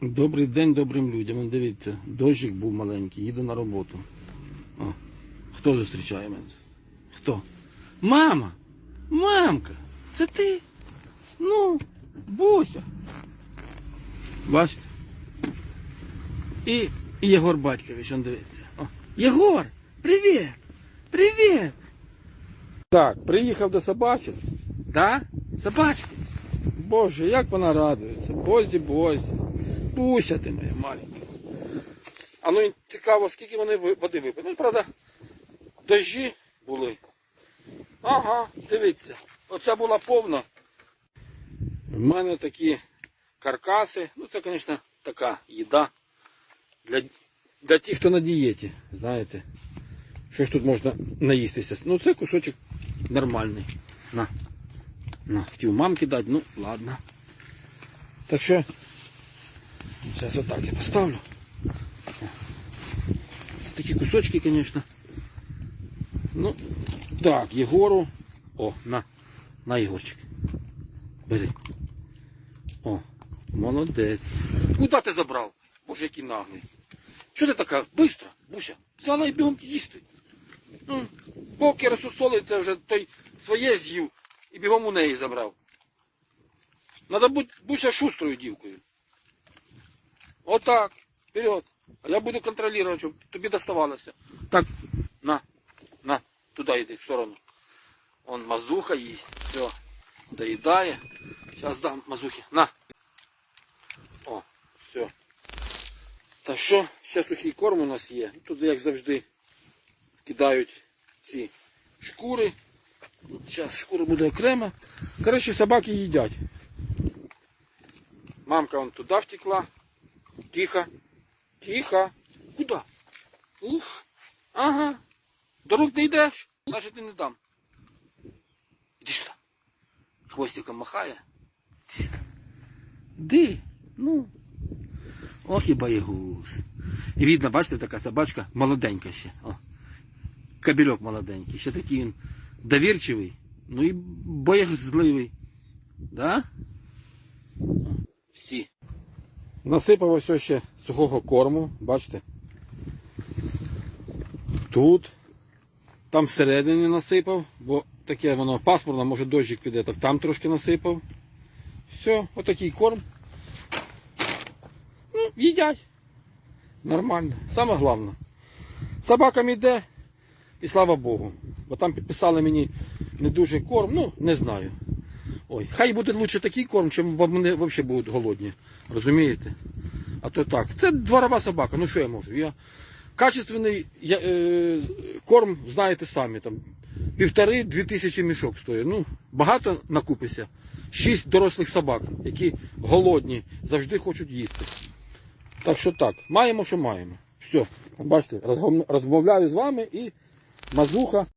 Добрий день добрим людям. Дивіться, дощик був маленький, їду на роботу. О, хто зустрічає мене? Хто? Мама! Мамка! Це ти? Ну, Буся. Бачите? І, Єгор Батькович, он дивиться. О, Єгор! Привіт! Привіт! Так, приїхав до собачки. Да? Собачки. Боже, як вона радується. Бозі, бозі. Буся ти моя маленька. А ну цікаво, скільки вони води випили. Ну, правда, дощі були. Ага, дивіться. Оця була повна. У мене такі каркаси. Ну, це, звісно, така їда. Для, для тих, хто на дієті, знаєте. Що ж тут можна наїстися? Ну, це кусочок нормальний. На. На, хотів мамки дати, ну ладно. Так що, зараз отак я поставлю. Такі кусочки, звісно. Ну, так, Єгору. О, на, на Єгорчик. Бери. О, молодець. Куди ти забрав? Боже, який наглий. Що ти така? Бистро, Буся, взяла і бігом їсти. Ну, поки розсусолиться вже той своє з'їв і бігом у неї забрав. Надо бути Буся шустрою дівкою. Отак. Вперед. А я буду контролювати, щоб тобі доставалося. Так, на, на, туди йди, в сторону. Он мазуха їсть. Все. Доїдає. Зараз дам мазухи. На. О, все. Та що? Ще сухий корм у нас є. Тут, як завжди, кидають ці шкури. Зараз шкура буде окремо. Коротше, собаки їдять. Мамка вон туди втекла. Тихо. Тихо. Куда? Ух. Ага. До рук не йдеш, значить ти не дам. Іди сюди. Хвостиком махає. Іди сюди. Ди. Ну. Ох і боєгуз. І видно, бачите, така собачка молоденька ще. О. Кабельок молоденький. Ще такий він довірчивий, ну і боєзливий. Да? Всі. Насипав ось ще сухого корму, бачите? Тут. Там всередині насипав, бо таке воно пасмурно, може дощик піде, так там трошки насипав. Все, отакий корм. Ну, їдять. Нормально. Саме головне. Собакам іде, і слава Богу. Бо там підписали мені не дуже корм, ну, не знаю. Ой, хай буде лучше такий корм, чим вони взагалі будуть голодні. Розумієте? А то так. Це дворова собака, ну що я можу? Я... Качественний я, е, корм, знаєте самі, там півтори-дві тисячі мішок стоїть. Ну, багато накупиться. Шість дорослих собак, які голодні, завжди хочуть їсти. Так що так, маємо, що маємо. Все, бачите, розмовляю з вами і мазуха